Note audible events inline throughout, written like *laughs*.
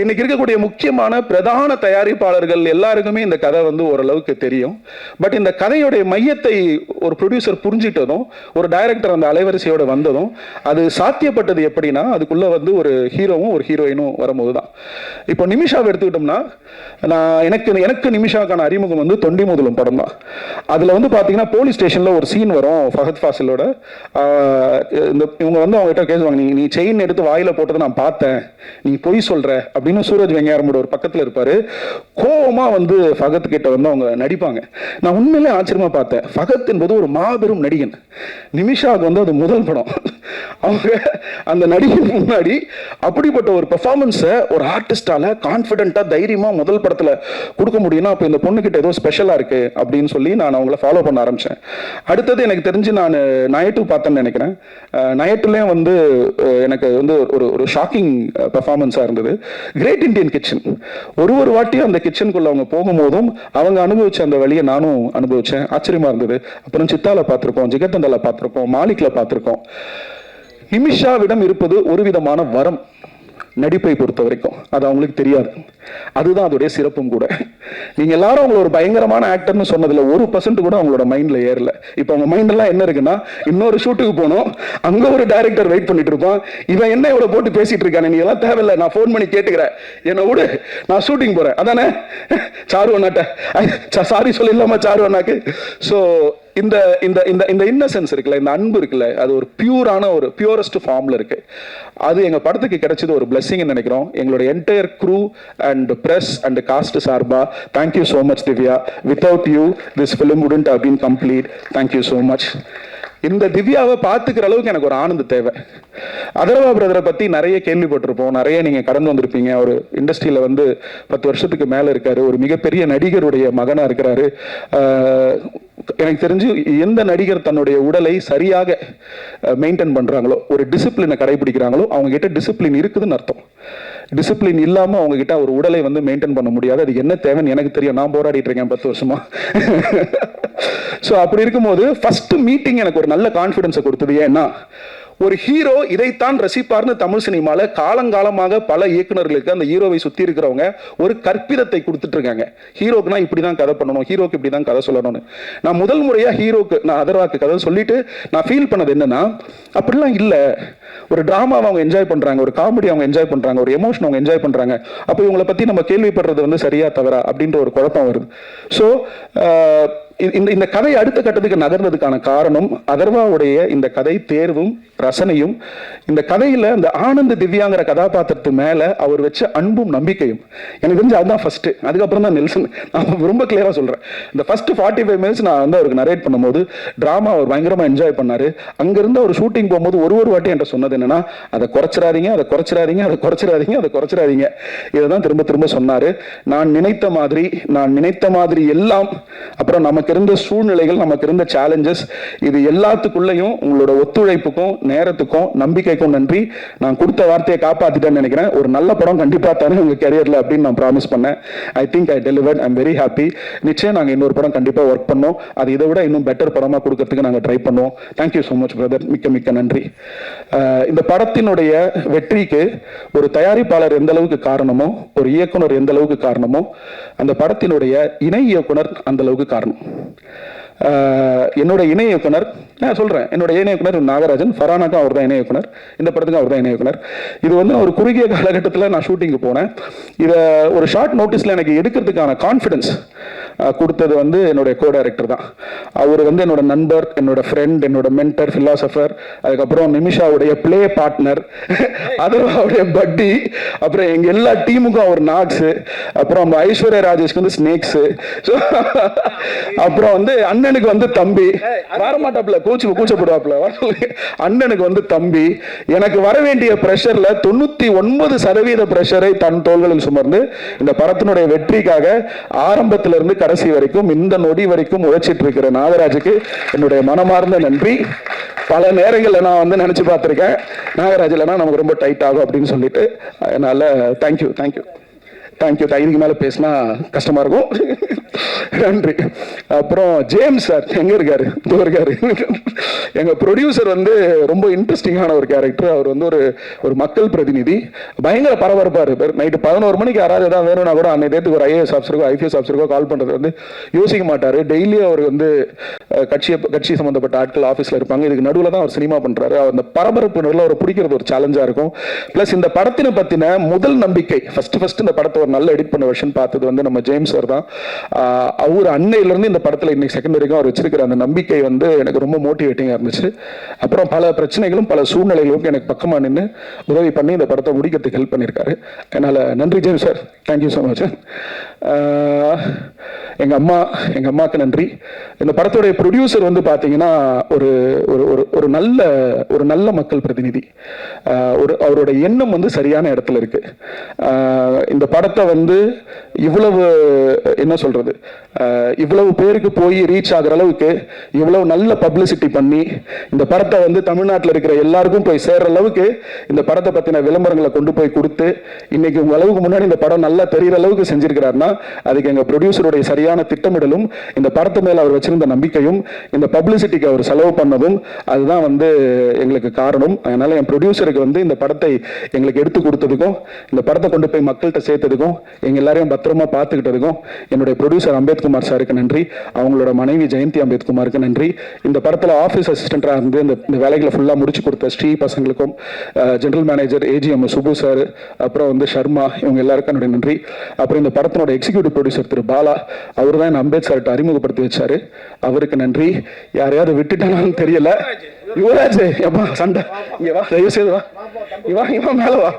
இன்னைக்கு இருக்கக்கூடிய முக்கியமான பிரதான தயாரிப்பாளர்கள் எல்லாருக்குமே இந்த கதை வந்து ஓரளவுக்கு தெரியும். பட் இந்த கதையுடைய மையத்தை ஒரு ப்ரொடியூசர் புரிஞ்சிட்டதும் ஒரு டைரக்டர் அந்த அலைவரிசையோட வந்ததும் அது சாத்தியப்பட்டது எப்படின்னா அதுக்குள்ள வந்து ஒரு ஹீரோவும் ஒரு ஹீரோயினும் வரும்போது தான் இப்போ நிமிஷாவை எடுத்துக்கிட்டோம்னா நான் எனக்கு எனக்கு நிமிஷாக்கான அறிமுகம் வந்து தொண்டி முதலும் படம் தான். அதில் வந்து பார்த்தீங்கன்னா போலீஸ் ஸ்டேஷனில் ஒரு சீன் வரும் ஃபஹத் ஃபாசிலோட. இந்த இவங்க வந்து அவங்ககிட்ட கேசுவாங்க நீ நீ செயின் எடுத்து வாயில போட்டதை நான் பார்த்தேன். நீ பொய் சொல்ற அப்படின்னு சூரஜ் வெங்கையாரமோட ஒரு பக்கத்தில் இருப்பார். கோபமாக வந்து ஃபகத் கிட்ட வந்து அவங்க நடிப்பாங்க. நான் உண்மையிலே ஆச்சரியமா பார்த்தேன். ஃபகத் என்பது ஒரு மாபெரும் நடிகன். நிமிஷாவுக்கு வந்து அது முதல் படம். அவங்க அந்த நடிகன் முன்னாடி அப்படிப்பட்ட ஒரு பெர்ஃபார்மன்ஸை ஒரு ஆர்டிஸ்டால கான்ஃபிடென்ட்டாக தைரியமாக முதல் படத்தில் கொடுக்க முடியும்னா அப்போ இந்த பொண்ணுக்கிட்ட ஏதோ ஸ்பெஷலாக இருக்கு அப்படின்னு சொல்லி நான் அவங்கள ஃபாலோ பண்ண ஆரம்பித்தேன் அடுத்தது எனக்கு தெரிஞ்சு நான் நயட்டு பார்த்தேன்னு நினைக்கிறேன். நயட்டுலேயும் வந்து எனக்கு வந்து ஒரு ஒரு ஷாக்கிங் பெர்ஃபார்மன்ஸாக இருந்தது. கிரேட் இந்தியன் கிச்சன் ஒரு ஒரு வாட்டியும் அந்த கிச்சனுக்குள்ள அவங்க போகும்போதும் அவங்க அனுபவிச்ச அந்த வழியை நானும் அனுபவிச்சேன். ஆச்சரியமா இருந்தது. அப்புறம் சித்தால பார்த்திருக்கோம் ஜிகர்தண்டால பார்த்திருக்கோம் மாலிக்ல பார்த்திருக்கோம். நிமிஷாவிடம் இருப்பது ஒரு விதமான வரம். நடிப்பை பொறுத்த வரைக்கும். அது அவங்களுக்கு தெரியாது. அதுதான் அதோடைய சிறப்பும் கூட. நீங்கள் எல்லாரும் அவங்கள ஒரு பயங்கரமான ஆக்டர்னு சொன்னதுல ஒரு பர்சன்ட் கூட அவங்களோட மைண்டில் ஏறல. இப்போ அவங்க மைண்டெல்லாம் என்ன இருக்குன்னா இன்னொரு ஷூட்டுக்கு போனோம். அங்கே ஒரு டைரக்டர் வெயிட் பண்ணிட்டு இருப்பான். இவன் என்ன இவ்வளோ போட்டு பேசிட்டு இருக்கானே? நீ எல்லாம் தேவையில்லை. நான் ஃபோன் பண்ணி கேட்டுக்கிறேன். என்னை விடு. நான் ஷூட்டிங் போகிறேன் அதானே? சாரு அண்ணாட்ட. சாரி சொல்லிடலாமா சாரு அண்ணாக்கு? ஸோ இந்த இந்த இந்த இந்த இன்னசென்ஸ் இருக்குல்ல இந்த அன்பு இருக்குல்ல அது ஒரு பியூரான ஒரு பியூரஸ்ட் ஃபார்மில் இருக்கு. அது எங்கள் படத்துக்கு கிடைச்சது ஒரு பிளெஸ்ஸிங்னு நினைக்கிறோம். எங்களோட entire crew and press and cast சார்பா thank you so much Divya. Without you this film wouldn't have been complete thank you so much இந்த திவ்யாவை பார்த்துக்கிற அளவுக்கு எனக்கு ஒரு ஆனந்த தேவை. அதர்வா பிரதரை பற்றி நிறைய கேள்விப்பட்டிருப்போம். நிறைய நீங்கள் கடந்து வந்திருப்பீங்க. ஒரு இண்டஸ்ட்ரியில் வந்து பத்து வருஷத்துக்கு மேலே இருக்காரு. ஒரு மிகப்பெரிய நடிகருடைய மகனாக இருக்கிறாரு. எனக்கு தெரிஞ்சு எந்த நடிகர் தன்னுடைய உடலை சரியாக மெயின்டைன் பண்ணுறாங்களோ ஒரு டிசிப்ளினை கடைபிடிக்கிறாங்களோ அவங்க கிட்ட டிசிப்ளின் இருக்குதுன்னு அர்த்தம். டிசிப்ளின் இல்லாம அவங்க கிட்ட ஒரு உடலை வந்து மெயின்டைன் பண்ண முடியாது. அது என்ன தேவைன்னு எனக்கு தெரியும். நான் போராடிட்டு இருக்கேன் பத்து வருஷமா. *laughs* ஸோ அப்படி இருக்கும்போது ஃபர்ஸ்ட் மீட்டிங் எனக்கு ஒரு நல்ல கான்ஃபிடன்ஸை கொடுத்தது. ஏன்னா ஒரு ஹீரோ இதைத்தான் ரசிப்பார்னு தமிழ் சினிமால காலங்காலமாக பல இயக்குனர்களுக்கு அந்த ஹீரோவை சுத்தி இருக்கிறவங்க ஒரு கற்பிதத்தை கொடுத்துட்டு இருக்காங்க. ஹீரோக்குனா இப்படிதான் கதை பண்ணணும் ஹீரோக்கு இப்படிதான் கதை சொல்லணும்னு. நான் முதல் முறையா ஹீரோக்கு நான் அதர்வாக்கு கதை சொல்லிட்டு நான் ஃபீல் பண்ணது என்னன்னா அப்படிலாம் இல்ல. ஒரு டிராமாவை அவங்க என்ஜாய் பண்றாங்க ஒரு காமெடி அவங்க என்ஜாய் பண்றாங்க ஒரு எமோஷன் அவங்க என்ஜாய் பண்றாங்க. அப்போ இவங்களை பத்தி நம்ம கேள்விப்படுறது வந்து சரியா தவறா அப்படின்ற ஒரு குழப்பம் வருது. ஸோ இந்த இந்த கதை அடுத்த கட்டத்துக்கு நகர்ந்ததுக்கான காரணம் அதர்வாவுடைய இந்த கதை தேர்வும் ரசனையும் இந்த கதையில அந்த ஆனந்த திவ்யாங்கிற கதாபாத்திரத்து மேல அவர் வச்ச அன்பும் நம்பிக்கையும். எனக்கு தெரிஞ்சு அதுதான் ஃபர்ஸ்ட் அதுக்கப்புறம் தான் நெல்சன். நான் ரொம்ப கிளியரா சொல்றேன். இந்த ஃபர்ஸ்ட் ஃபார்ட்டி ஃபைவ் மினிட்ஸ் நான் வந்து அவருக்கு நரேட் பண்ணும்போது டிராமா அவர் பயங்கரமா என்ஜாய் பண்ணாரு. அங்கிருந்து அவர் ஷூட்டிங் போகும்போது ஒரு ஒரு வாட்டி என்கிட்ட சொன்னது என்னன்னா அதை குறைச்சிடாதீங்க அதை குறைச்சிடாதீங்க அதை குறைச்சிடாதீங்க அதை குறைச்சிடாதீங்க. இதை தான் திரும்ப திரும்ப சொன்னாரு. நான் நினைத்த மாதிரி நான் நினைத்த மாதிரி எல்லாம் அப்புறம் நமக்கு இருந்த சூழ்நிலைகள் நமக்கு இருந்த சேலஞ்சஸ் இது எல்லாத்துக்குள்ளேயும் உங்களோட ஒத்துழைப்புக்கும் நேரத்துக்கும் நம்பிக்கைக்கும் நன்றி. நான் கொடுத்த வார்த்தையை காப்பாத்திட்டேன்னு நினைக்கிறேன். ஒரு நல்ல படம் கண்டிப்பாக தானே உங்கள் கெரியரில் அப்படின்னு நான் ப்ராமிஸ் பண்ணேன். I think I delivered I'm very happy நிச்சயம் நாங்கள் இன்னொரு படம் கண்டிப்பாக ஒர்க் பண்ணோம். அது இதை விட இன்னும் பெட்டர் படமாக கொடுக்கறதுக்கு நாங்கள் ட்ரை பண்ணுவோம். தேங்க்யூ ஸோ மச் பிரதர் மிக்க மிக்க நன்றி. இந்த படத்தினுடைய வெற்றிக்கு ஒரு தயாரிப்பாளர் எந்த அளவுக்கு காரணமோ ஒரு இயக்குனர் எந்த அளவுக்கு காரணமோ அந்த படத்தினுடைய இணை இயக்குனர் அந்த அளவுக்கு காரணம். என்னோட இணை இயக்குனர் நான் சொல்கிறேன் என்னோட இணை இயக்குனர் நாகராஜன் ஃபரானாக்கும் அவர் தான் இணை இயக்குனர். இந்த படத்துக்கும் அவர் தான் இணை இயக்குனர். இது வந்து ஒரு குறுகிய காலகட்டத்தில் நான் ஷூட்டிங்கு போனேன். இதை ஒரு ஷார்ட் நோட்டீஸில் எனக்கு எடுக்கிறதுக்கான கான்ஃபிடன்ஸ் கொடுத்தது வந்து என்னுடைய கோ டைரக்டர் தான். அவர் வந்து என்னோட நண்பர் என்னோட ஃப்ரெண்ட் என்னோட மென்டர் ஃபிலாசபர் அதுக்கப்புறம் நிமிஷாவுடைய ப்ளே பார்ட்னர் அதர்வாவுடைய பட்டி அப்புறம் எங்க எல்லா டீமுக்கும் அவர் நாக்ஸ் அப்புறம் நம்ம ஐஸ்வர்யா ராஜேஷ்க்கு வந்து ஸ்னேக்ஸ் அப்புறம் வந்து அண்ணனுக்கு வந்து தம்பி. வரமாட்டாப்ல கூச்சு கூச்சப்படுவாப்ல. அண்ணனுக்கு வந்து தம்பி. எனக்கு வர வேண்டிய பிரஷர்ல தொண்ணூத்தி ஒன்பது சதவீத பிரஷரை தன் தோள்களில் சுமர்ந்து இந்த படத்தினுடைய வெற்றிக்காக ஆரம்பத்துல இருந்து கடைசி வரைக்கும் இந்த நொடி வரைக்கும் உழைச்சிட்டு இருக்கிற நாகராஜுக்கு என்னுடைய மனமார்ந்த நன்றி. பல நேரங்களில் நான் வந்து நினைச்சு பார்த்துருக்கேன் நாகராஜ் நமக்கு ரொம்ப டைட் ஆகும் அப்படின்னு சொல்லிட்டு. அதனால தேங்க்யூ தேங்க்யூ தேங்க்யூ இதுக்கு மேலே பேசினா கஷ்டமாக இருக்கும். நன்றி. அப்புறம் ஜேம்ஸ் சார் எங்கே இருக்காரு? இதோ இருக்காரு. எங்கள் ப்ரொடியூசர் வந்து ரொம்ப இன்ட்ரெஸ்டிங்கான ஒரு கேரக்டர் அவர் வந்து ஒரு ஒரு மக்கள் பிரதிநிதி. பயங்கர பரபரப்பாக இருப்பார். நைட்டு பதினோரு மணிக்கு யாராவது எதாவது வேணும்னா கூட அன்னை தேர்த்துக்கு ஒரு ஐஏஎஸ் ஆஃபீஸருக்கோ ஐபிஎஸ் ஆஃபீஸருக்கோ கால் பண்ணுறது வந்து யோசிக்க மாட்டார். டெய்லி அவர் வந்து கட்சியை கட்சி சம்மந்தப்பட்ட ஆட்கள் ஆஃபீஸில் இருப்பாங்க. இதுக்கு நடுவில் தான் அவர் சினிமா பண்ணுறாரு அந்த பரபரப்பு நடுவில் அவர் பிடிக்கிறது ஒரு சேலஞ்சாக இருக்கும். ப்ளஸ் இந்த படத்தினை பற்றின முதல் நம்பிக்கை ஃபஸ்ட்டு ஃபஸ்ட்டு இந்த படத்தை நல்ல எடிட் பண்ண வெர்ஷன் பார்த்தது வந்து நம்ம ஜேம்ஸ் சார் தான். அவர் அன்னையிலேருந்து இந்த படத்தில் இன்னைக்கு செகண்ட் வரைக்கும் அவர் வச்சிருக்கிற அந்த நம்பிக்கை வந்து எனக்கு ரொம்ப மோட்டிவேட்டிங்காக இருந்துச்சு. அப்புறம் பல பிரச்சனைகளும் பல சூழ்நிலைகளும் எனக்கு பக்கமாக நின்று உதவி பண்ணி இந்த படத்தை முடிக்கிறதுக்கு ஹெல்ப் பண்ணியிருக்காரு. அதனால் நன்றி James sir thank you so much எங்கள் அம்மா எங்கள் அம்மாவுக்கு நன்றி. இந்த படத்துடைய ப்ரொடியூசர் வந்து பார்த்தீங்கன்னா ஒரு ஒரு ஒரு ஒரு நல்ல ஒரு நல்ல மக்கள் பிரதிநிதி. ஒரு அவரோட எண்ணம் வந்து சரியான இடத்துல இருக்கு. இந்த படத்தை வந்து இவ்வளவு என்ன சொல்கிறது இவ்வளவு பேருக்கு போய் ரீச் ஆகுற அளவுக்கு இவ்வளவு நல்ல பப்ளிசிட்டி பண்ணி இந்த படத்தை வந்து தமிழ்நாட்டில் இருக்கிற எல்லாருக்கும் போய் சேர்ற அளவுக்கு இந்த படத்தை பற்றின விளம்பரங்களை கொண்டு போய் கொடுத்து இன்னைக்கு உங்க அளவுக்கு முன்னாடி இந்த படம் நல்லா தெரிகிற அளவுக்கு செஞ்சிருக்கிறாருன்னா அதுக்கு எங்கள் ப்ரொடியூசருடைய சரியான திட்டமிடலும் இந்த படத்து மேல அவர் வச்சிருந்த நம்பிக்கையும் இந்த பப்ளிசிட்டிக்கு அவர் செலவு பண்ணதும் அதுதான் வந்து எங்களுக்கு காரணம். அதனால என் ப்ரொடியூசருக்கு வந்து இந்த படத்தை எங்களுக்கு எடுத்து கொடுத்ததுக்கும் இந்த படத்தை கொண்டு போய் மக்கள்கிட்ட சேர்த்ததுக்கும் எங்க எல்லாரையும் பத்திரமா பார்த்துக்கிட்டதுக்கும் என்னுடைய ப்ரொடியூசர் அம்பேத்குமார் சாருக்கு நன்றி. அவங்களோட மனைவி ஜெயந்தி அம்பேத்குமாருக்கு நன்றி. இந்த படத்தில் ஆஃபீஸ் அசிஸ்டண்டாக இருந்து இந்த இந்த வேலைகளை ஃபுல்லாக முடிச்சு கொடுத்த ஸ்ரீ பசங்களுக்கும் general manager AGM Subbu sir அப்புறம் வந்து சர்மா இவங்க எல்லாருக்கும் என்னுடைய நன்றி. அப்புறம் இந்த படத்தினோட எக்ஸிக்யூட்டிவ் ப்ரொடியூசர் திரு பாலா அவர் தான் என்ன அறிமுகப்படுத்தி வச்சாரு. அவருக்கு நன்றி. யாரையாவது விட்டுட்டானான்னு தெரியல. யுவராஜ் எப்பா சண்டை. இங்க வா தயவு செய்து வா இவா இவன் மேல வா.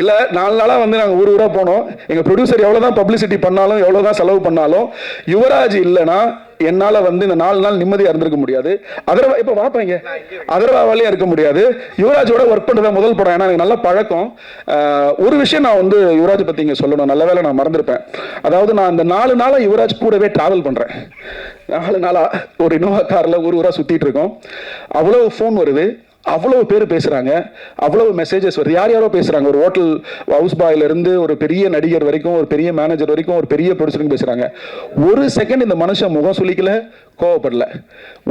இல்ல நாலு நாளா வந்து நாங்க ஊர் ஊரா போனோம். எங்க ப்ரொடியூசர் எவ்வளவுதான் பப்ளிசிட்டி பண்ணாலும் எவ்வளவுதான் செலவு பண்ணாலும் யுவராஜ் இல்லைன்னா என்னால வந்து இந்த நாலு நாள் நிம்மதியா இருந்திருக்க முடியாது. அதர்வா இப்ப வாப்பாங்க அதர்வாவாலேயே இருக்க முடியாது. யுவராஜோட ஒர்க் பண்றத முதல் படம். ஏன்னா எனக்கு நல்ல பழக்கம். ஒரு விஷயம் நான் வந்து யுவராஜ் பத்தி இங்க சொல்லணும். நல்ல வேளை நான் மறந்துருப்பேன். அதாவது நான் அந்த நாலு நாளா யுவராஜ் கூடவே டிராவல் பண்றேன். நாலு நாளா ஒரு இனோவா கார்ல ஊர் ஊரா சுத்திட்டு இருக்கோம். அவ்வளவு ஃபோன் வருது. அவ்வளவு பேர் பேசுகிறாங்க அவ்வளவு மெசேஜஸ் வருது. யார் யாரோ பேசுகிறாங்க ஒரு ஹோட்டல் ஹவுஸ் பாய்லேருந்து ஒரு பெரிய நடிகர் வரைக்கும் ஒரு பெரிய மேனேஜர் வரைக்கும் ஒரு பெரிய ப்ரொடியூசருக்கு பேசுகிறாங்க ஒரு செகண்ட் இந்த மனுஷன் முகம் சுழிக்கல கோவப்படல.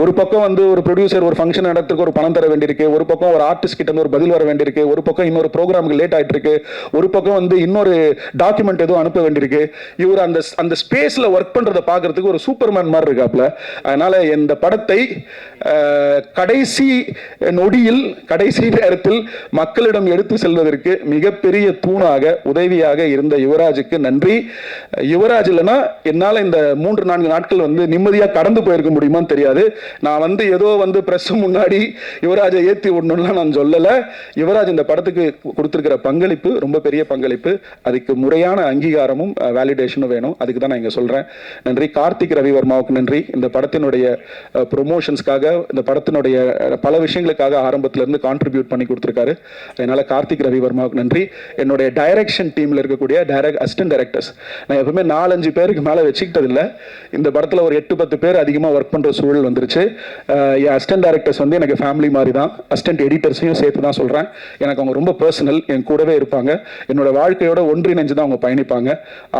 ஒரு பக்கம் வந்து ஒரு ப்ரொடியூசர் ஒரு ஃபங்க்ஷன் இடத்துக்கு ஒரு பணம் தர வேண்டியிருக்கு. ஒரு பக்கம் ஒரு ஆர்டிஸ்ட் கிட்ட ஒரு பதில் வர வேண்டியிருக்கு. ஒரு பக்கம் இன்னொரு ப்ரோக்ராமுக்கு லேட் ஆகிட்டு இருக்கு ஒரு பக்கம் வந்து இன்னொரு டாக்குமெண்ட் எதுவும் அனுப்ப வேண்டியிருக்கு. இவர் அந்த அந்த ஸ்பேஸில் ஒர்க் பண்ணுறதை பார்க்கறதுக்கு ஒரு சூப்பர்மேன் மாதிரி இருக்காப்ல அதனால இந்த படத்தை கடைசி நொடி நொடியில் கடைசி நேரத்தில் மக்களிடம் எடுத்து செல்வதற்கு மிகப்பெரிய தூணாக உதவியாக இருந்த யுவராஜுக்கு நன்றி. யுவராஜ் இல்லைன்னா என்னால இந்த மூன்று நான்கு நாட்கள் வந்து நிம்மதியாக கடந்து போயிருக்க முடியுமான்னு தெரியாது. நான் வந்து ஏதோ வந்து பிரஸ் முன்னாடி யுவராஜை ஏற்றி விடணும்லாம் நான் சொல்லலை. யுவராஜ் இந்த படத்துக்கு கொடுத்துருக்கிற பங்களிப்பு ரொம்ப பெரிய பங்களிப்பு. அதுக்கு முறையான அங்கீகாரமும் வேலிடேஷனும் வேணும். அதுக்கு தான் நான் இங்கே சொல்கிறேன் நன்றி. கார்த்திக் ரவிவர்மாவுக்கு நன்றி. இந்த படத்தினுடைய ப்ரொமோஷன்ஸ்க்காக இந்த படத்தினுடைய பல விஷயங்களுக்காக ஆரம்பத்துல இருந்து கான்ட்ரிபியூட் பண்ணி கொடுத்துருக்காரு. அதனால் கார்த்திக் ரவிவர்மாவுக்கு நன்றி. என்னுடைய டைரக்ஷன் டீமில் இருக்கக்கூடிய டைரக்ட் அசிஸ்டன்ட் டைரக்டர்ஸ் நான் எப்பவுமே நாலஞ்சு பேருக்கு மேல வச்சுக்கிட்டதில்லை. இந்த படத்துல ஒரு எட்டு பத்து பேர் அதிகமா ஒர்க் பண்ற சூழல் வந்துருச்சு. என் அசிஸ்டன்ட் டைரக்டர்ஸ் வந்து எனக்கு ஃபேமிலி மாதிரி தான் அசிஸ்டன்ட் எடிட்டர்ஸையும் சேர்த்து தான் சொல்றேன். எனக்கு அவங்க ரொம்ப பர்சனல் என் கூடவே இருப்பாங்க. என்னோட வாழ்க்கையோட ஒன்றிணைஞ்சு தான் அவங்க பயணிப்பாங்க.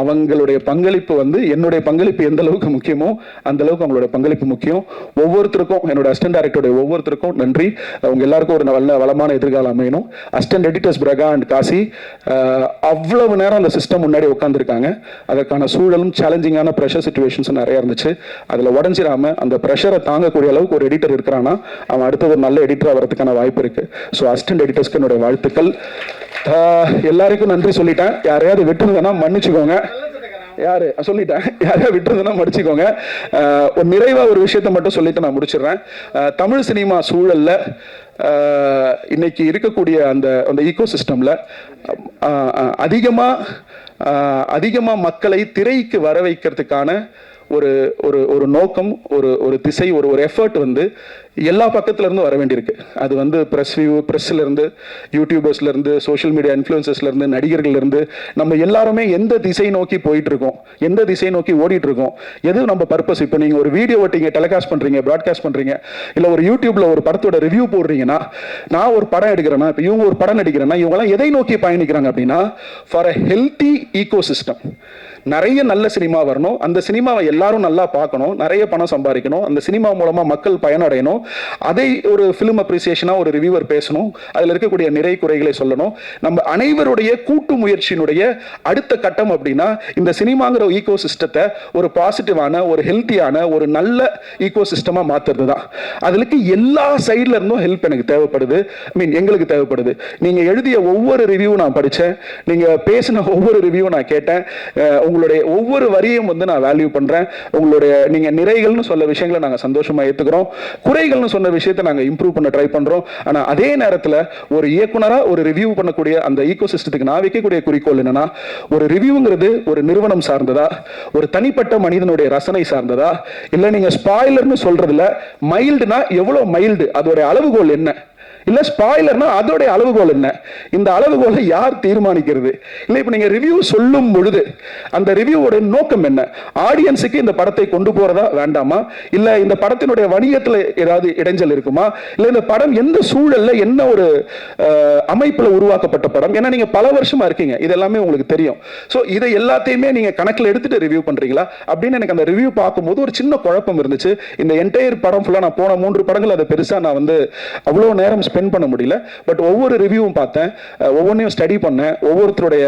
அவங்களுடைய பங்களிப்பு வந்து என்னுடைய பங்களிப்பு எந்த அளவுக்கு முக்கியமோ அந்த அளவுக்கு அவங்களோட பங்களிப்பு முக்கியம். ஒவ்வொருத்தருக்கும் என்னோட அசிஸ்டன்ட் டைரக்டருடைய ஒவ்வொருத்தருக்கும் நன்றி. அவங்க எல்லாருக்கும் ஒரு நல்ல வளமான எதிர்காலம் அமையணும். Assistant editors Praka and Kasi அவ்வளவு நேரம் அந்த சிஸ்டம் முன்னாடி உட்காந்துருக்காங்க அதற்கான சூழலும் சேலஞ்சிங்கான ப்ரெஷர் சுச்சுவேஷன்ஸ் நிறையா இருந்துச்சு. அதில் உடஞ்சிடாம அந்த ப்ரெஷரை தாங்கக்கூடிய அளவுக்கு ஒரு எடிட்டர் இருக்கிறானா அவன் அடுத்தது ஒரு நல்ல எடிட்டர் வரதுக்கான வாய்ப்பு இருக்குது ஸோ அசிஸ்டன்ட் எடிட்டர்ஸ்க்கு என்னுடைய வாழ்த்துக்கள். எல்லாருக்கும் நன்றி சொல்லிட்டேன். யாரையாவது வெட்டுனதுன்னா மன்னிச்சுக்கோங்க. யாரு? சொல்லிட்டேன். யாரையா விட்டுருந்தேன்னா மடிச்சுக்கோங்க. ஒரு நிறைவாக ஒரு விஷயத்த மட்டும் சொல்லிட்டு நான் முடிச்சிடுறேன். தமிழ் சினிமா சூழல்ல இன்னைக்கு இருக்கக்கூடிய அந்த அந்த ஈகோ சிஸ்டம்ல அதிகமாக அதிகமாக மக்களை திரைக்கு வர வைக்கிறதுக்கான ஒரு ஒரு ஒரு நோக்கம் ஒரு ஒரு திசை ஒரு ஒரு எஃபர்ட் வந்து எல்லா பக்கத்துலேருந்து வர வேண்டியிருக்கு. அது வந்து ப்ரெஸ் வியூ ப்ரெஸ்லேருந்து யூடியூபர்ஸ்லேருந்து சோஷியல் மீடியா இன்ஃப்ளூயன்சஸ்லேருந்து இருந்து நம்ம எல்லாருமே எந்த திசை நோக்கி போயிட்டுருக்கோம் எந்த திசை நோக்கி ஓடிட்டுருக்கோம் எது நம்ம பர்பஸ் இப்போ நீங்கள் ஒரு வீடியோ ஓட்டிங்க டெலிகாஸ்ட் பண்ணுறீங்க ப்ராட்காஸ்ட் பண்ணுறீங்க இல்லை ஒரு யூடியூப்பில் ஒரு படத்தோட ரிவ்யூ போடுறீங்கன்னா நான் ஒரு படம் எடுக்கிறேன்னா இப்போ இவங்க ஒரு படம் நடிக்கிறேன்னா இவங்கெல்லாம் எதை நோக்கி பயணிக்கிறாங்க அப்படின்னா for a healthy ecosystem நிறைய நல்ல சினிமா வரணும். அந்த சினிமாவை எல்லாரும் நல்லா பார்க்கணும். நிறைய பணம் சம்பாதிக்கணும். அந்த சினிமா மூலமாக மக்கள் பயனடையணும். அதை ஒரு ஃபிலிம் அப்ரிசியேஷனாக ஒரு ரிவியூவர் பேசணும். அதில் இருக்கக்கூடிய நிறை குறைகளை சொல்லணும். நம்ம அனைவருடைய கூட்டு முயற்சியினுடைய அடுத்த கட்டம் அப்படின்னா இந்த சினிமாங்கிற ஈகோ சிஸ்டத்தை ஒரு பாசிட்டிவான ஒரு ஹெல்த்தியான ஒரு நல்ல ஈகோ சிஸ்டமாக மாற்றுறது தான் அதுக்கு எல்லா சைட்ல இருந்தும் ஹெல்ப் எனக்கு தேவைப்படுது. ஐ மீன் எங்களுக்கு தேவைப்படுது. நீங்கள் எழுதிய ஒவ்வொரு ரிவ்யூ நான் படித்தேன் நீங்கள் பேசின ஒவ்வொரு ரிவ்யூ நான் கேட்டேன். உங்களுடைய ஒவ்வொரு வரியும் வந்து நான் வேல்யூ பண்ணுறேன் உங்களுடைய நீங்கள் நிறைகள்னு சொல்ல விஷயங்களை நாங்கள் சந்தோஷமாக ஏற்றுக்கிறோம் குறைகள்னு சொன்ன விஷயத்தை நாங்கள் இம்ப்ரூவ் பண்ண ட்ரை பண்ணுறோம் ஆனால் அதே நேரத்தில் ஒரு இயக்குனராக ஒரு ரிவ்யூ பண்ணக்கூடிய அந்த ஈகோ சிஸ்டத்துக்கு நான் வைக்கக்கூடிய குறிக்கோள் என்னன்னா ஒரு ரிவ்யூங்கிறது ஒரு நிறுவனம் சார்ந்ததா? ஒரு தனிப்பட்ட மனிதனுடைய ரசனை சார்ந்ததா? இல்லை நீங்கள் ஸ்பாய்லர்னு சொல்கிறதுல மைல்டுனா எவ்வளோ மைல்டு அதோடைய அளவுகோல் என்ன? இல்லை ஸ்பாய்லர்னா அதோடைய அளவுகோல் என்ன? இந்த அளவுகோலை யார் தீர்மானிக்கிறது? இல்லை இப்போ நீங்கள் ரிவ்யூ சொல்லும் பொழுது அந்த ரிவ்யூவோட நோக்கம் என்ன? ஆடியன்ஸுக்கு இந்த படத்தை கொண்டு போகிறதா வேண்டாமா? இல்லை இந்த படத்தினுடைய வணிகத்தில் ஏதாவது இடைஞ்சல் இருக்குமா? இல்லை இந்த படம் எந்த சூழலில் என்ன ஒரு அமைப்பில் உருவாக்கப்பட்ட படம்? ஏன்னா நீங்கள் பல வருஷமாக இருக்கீங்க. இது எல்லாமே உங்களுக்கு தெரியும். ஸோ இதை எல்லாத்தையுமே நீங்கள் கணக்கில் எடுத்துகிட்டு ரிவ்யூ பண்ணுறீங்களா அப்படின்னு எனக்கு அந்த ரிவ்யூ பார்க்கும்போது ஒரு சின்ன குழப்பம் இருந்துச்சு. இந்த என்டையர் படம் ஃபுல்லாக நான் போன மூன்று படங்கள் அதை பெருசாக நான் வந்து அவ்வளோ நேரம் ஸ்பெண்ட் பண்ண முடியல. பட் ஒவ்வொரு ரிவ்யூவும் பார்த்தேன். ஒவ்வொன்றையும் ஸ்டடி பண்ணேன். ஒவ்வொருத்தருடைய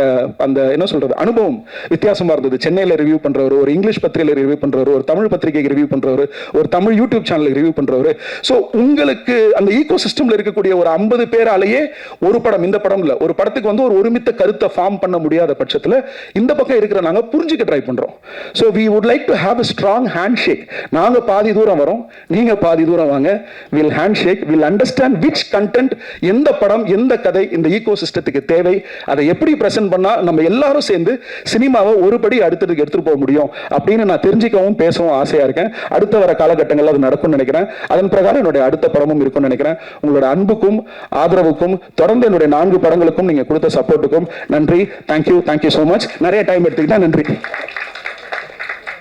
அந்த என்ன சொல்கிறது அனுபவம் வித்தியாசமா இருந்தது. சென்னையில் ரிவ்யூ பண்ணுறவர் ஒரு இங்கிலீஷ் பத்திரிகையில் ரிவ்யூ பண்றவர் ஒரு தமிழ் பத்திரிகைக்கு ரிவ்யூ பண்றவர் ஒரு தமிழ் யூடியூப் சேனலுக்கு ரிவ்யூ பண்றவர். ஸோ உங்களுக்கு அந்த ஈகோ சிஸ்டமில் இருக்கக்கூடிய ஒரு ஐம்பது பேராலேயே ஒரு படம் இந்த படம் இல்லை ஒரு படத்துக்கு வந்து ஒரு ஒருமித்த கருத்தை ஃபார்ம் பண்ண முடியாத பட்சத்தில் இந்த பக்கம் இருக்கிற நாங்கள் புரிஞ்சுக்க ட்ரை பண்ணுறோம் so we would like to have a strong handshake நாங்கள் பாதி தூரம் வரோம் நீங்கள் பாதி தூரம் வாங்க. Will handshake will understand which content எந்த படம் எந்த கதை இந்த ஈகோ சிஸ்டத்துக்கு தேவை அதை எப்படி ப்ரெசென்ட் பண்ணா நம்ம எல்லாரும் சேர்ந்து சினிமாவை ஒருபடி அடுத்ததுக்கு எடுத்துட்டு போக முடியும் அப்படின்னு நான் தெரிஞ்சுக்கவும் பேசவும் ஆசையாக இருக்கேன். அடுத்த வர காலகட்டங்களில் அது நடக்கும்னு நினைக்கிறேன். அதன் பிரகாரம் என்னுடைய அடுத்த படமும் இருக்கும்னு நினைக்கிறேன். உங்களோட அன்புக்கும் ஆதரவுக்கும் தொடர்ந்து என்னுடைய நான்கு படங்களுக்கும் நீங்கள் கொடுத்த சப்போர்ட்டுக்கும் நன்றி. Thank you thank you so much நிறைய டைம் எடுத்துக்கிட்டா நன்றி.